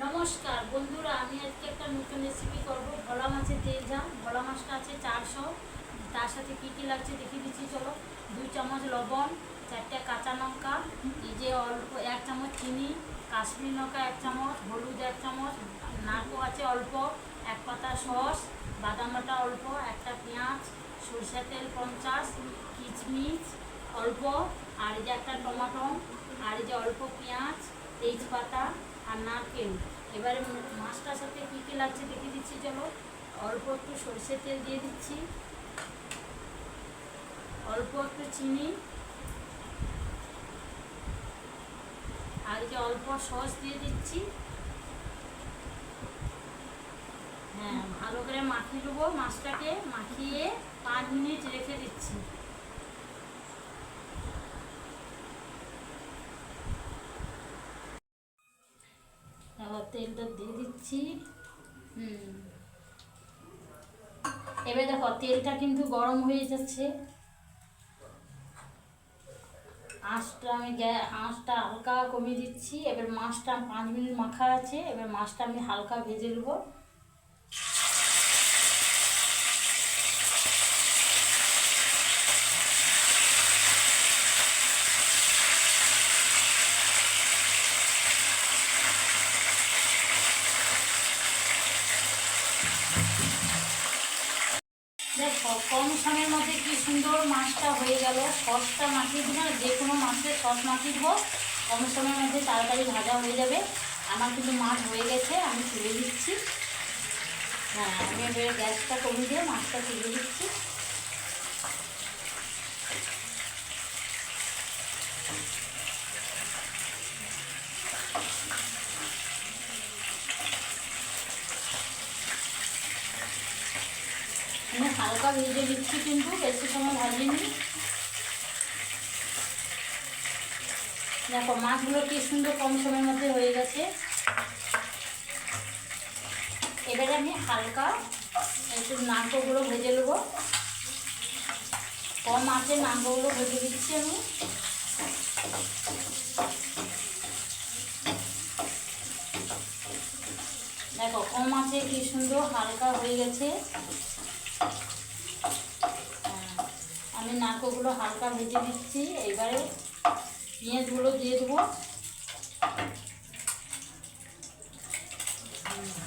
নমস্কার, বন্ধুরা, আমি আজকে একটা নতুন রেসিপি করব। ভোলা মাছের তেল ঝাল, ভোলা মাছটা আছে চারশো। তার সাথে কী কী লাগছে দেখিয়ে দিচ্ছি, চলো। দুই চামচ লবণ, চারটে কাঁচা লঙ্কা, এই যে অল্প এক চামচ চিনি, কাশ্মীর লঙ্কা এক চামচ, হলুদ এক চামচ, নারকো আছে অল্প, এক পাতা সস, বাদাম অল্প, একটা পেঁয়াজ সরষের তেল পঞ্চাশ, কিচমিচ অল্প, আর এই যে একটা টমাটো, আর এই যে অল্প পেঁয়াজ, তেজপাতা আর নারকেল। এবারে মাছটার সাথে কী কী লাগছে দেখে দিচ্ছি চলো। অল্প একটু সরষের তেল দিয়ে দিচ্ছি। অল্প একটু চিনি। আর যে অল্প সস দিয়ে দিচ্ছি। হ্যাঁ ভালো করে মাখিয়ে দেবো মাছটাকে। মাখিয়ে পাঁচ মিনিট রেখে দিচ্ছি। দিচ্ছি এবার দেখো, তেলটা কিন্তু গরম হয়ে যাচ্ছে। আঁশটা আমি গ্যা- আঁশটা হালকা কমিয়ে দিচ্ছি। এবার মাছটা পাঁচ মিনিট মাখা আছে। এবার মাছটা আমি হালকা ভেজে নেব দেখো কম সময়ের মধ্যে কি সুন্দর মাছটা হয়ে গেল। সসটা মাখিয়ে না যে কোনো মাছের সস মাখিয়ে দেবো, কম সময়ের মধ্যে তাড়াতাড়ি ভাজা হয়ে যাবে। আমার কিন্তু মাছ হয়ে গেছে, আমি তুলে দিচ্ছি। হ্যাঁ আমি এবার গ্যাসটা কমিয়ে দিয়ে মাছটা তুলে দিচ্ছি। আমি হালকা ভেজে দিচ্ছি কিন্তু, বেশি সময় ভাজিনি। দেখো, মাছগুলো কি সুন্দর কম সময়ের মধ্যে হয়ে গেছে। এবারে আমি হালকা একটু নাড়কোগুলো ভেজে নেব। কম আছে নাড়কোগুলো ভেজে দিচ্ছি আমি। দেখো, কম আছে, কি সুন্দর হালকা হয়ে গেছে। আমি নারকোগুলো হালকা ভেজে দিচ্ছি এবারে পেঁয়াজগুলো দিয়ে দেবো।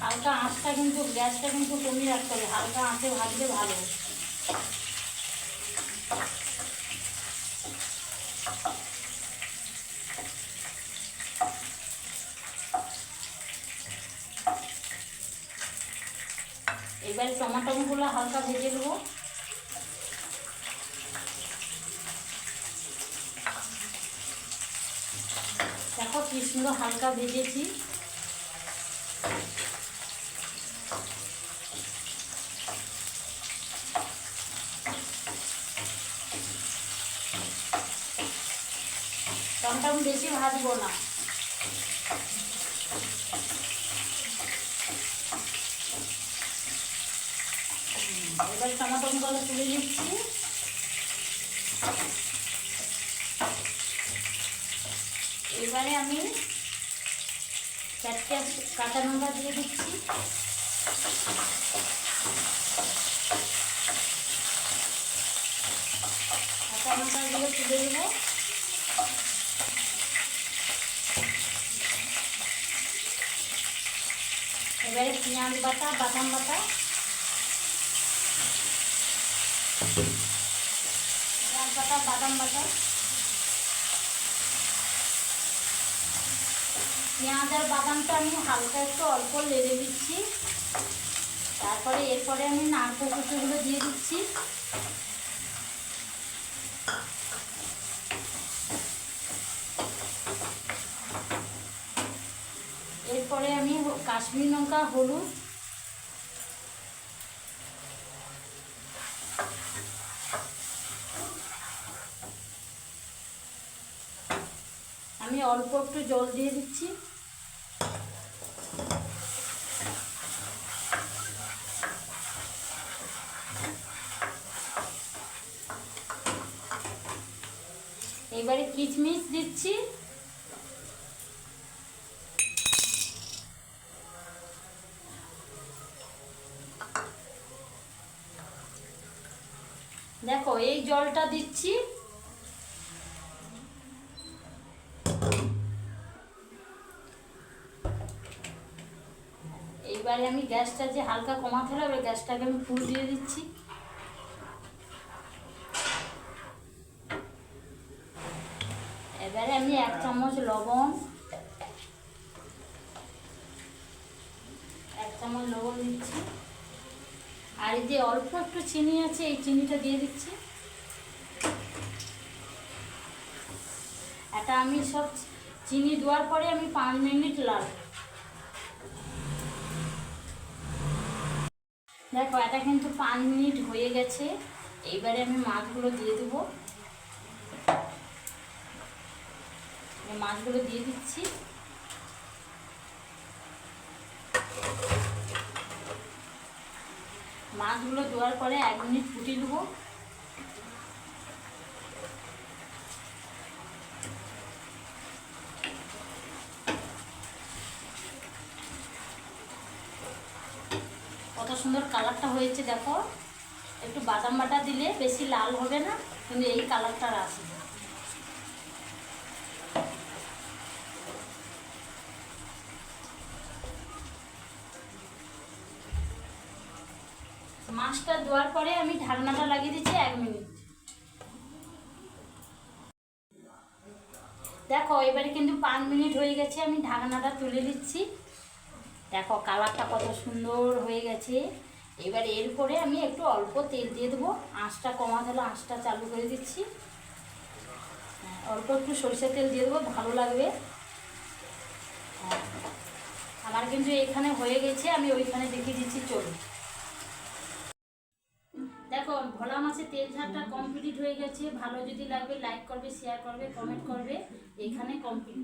হালকা আঁচটা কিন্তু, গ্যাসটা কিন্তু কমিয়ে রাখতে হবে, হালকা আঁচে ভাজলে ভালো। এবার টমাটোগুলো হালকা ভেজে দেবো দেখো কি সুন্দর হালকা ভেজেছি। টমটম বেশি ভাজবো না। এবার টমাটোগুলো তুলে দিচ্ছি এবারে আমি চারটে কাঁচা লঙ্কা দিয়ে দিচ্ছি। কাঁচা লঙ্কাগুলো তুলে দেবো এবারে পেঁয়াজ বাটা, বাদাম বাটা পেঁয়াজ বাটা বাদাম বাটা পেঁয়াজ আর বাদামটা আমি হালকা একটু অল্প লেড়ে দিচ্ছি। তারপরে এরপরে আমি নারকেল কুচুগুলো দিয়ে দিচ্ছি। এরপরে আমি কাশ্মীর লঙ্কা, হলুদ আমি অল্প একটু জল দিয়ে দিচ্ছি। এবারে কিচমিচ দিচ্ছি। দেখো এই জলটা দিচ্ছি। এইবারে আমি গ্যাসটা যে হালকা কমাতে হবে এবার গ্যাসটাকে আমি ফুল দিয়ে দিচ্ছি। এবারে আমি এক চামচ লবণ, এক চামচ লবণ দিচ্ছি। আর এই যে অল্প একটু চিনি আছে, এই চিনিটা দিয়ে দিচ্ছি। এটা আমি সব চিনি দেওয়ার পরে আমি পাঁচ মিনিট লাল দেখো, এটা কিন্তু পাঁচ মিনিট হয়ে গেছে। এইবারে আমি মাছগুলো দিয়ে দেবো। মাছগুলো দিয়ে দিচ্ছি। মাছগুলো দেওয়ার পরে এক মিনিট ফুটিয়ে দেবো কত সুন্দর কালারটা হয়েছে, দেখো। একটু বাদাম বাটা দিলে বেশি লাল হবে না, কিন্তু এই কালারটা আসবে মাছটা দেওয়ার পরে আমি ঢাকনাটা লাগিয়ে দিচ্ছি এক মিনিট। দেখো, এবারে কিন্তু পাঁচ মিনিট হয়ে গেছে, আমি ঢাকনাটা তুলে দিচ্ছি দেখো কালারটা কত সুন্দর হয়ে গেছে। এবার এরপরে আমি একটু অল্প তেল দিয়ে দেবো। আঁচটা কমাতে হলে আঁচটা চালু করে দিচ্ছি। হ্যাঁ, অল্প একটু সরষের তেল দিয়ে দেবো ভালো লাগবে। হ্যাঁ। আমার কিন্তু এখানে হয়ে গেছে আমি ওইখানে দেখিয়ে দিচ্ছি চলুন দেখো ভোলা মাছের তেল ঝাড়টা কমপ্লিট হয়ে গেছে। ভালো যদি লাগবে লাইক করবে শেয়ার করবে কমেন্ট করবে। এখানে কমপ্লিট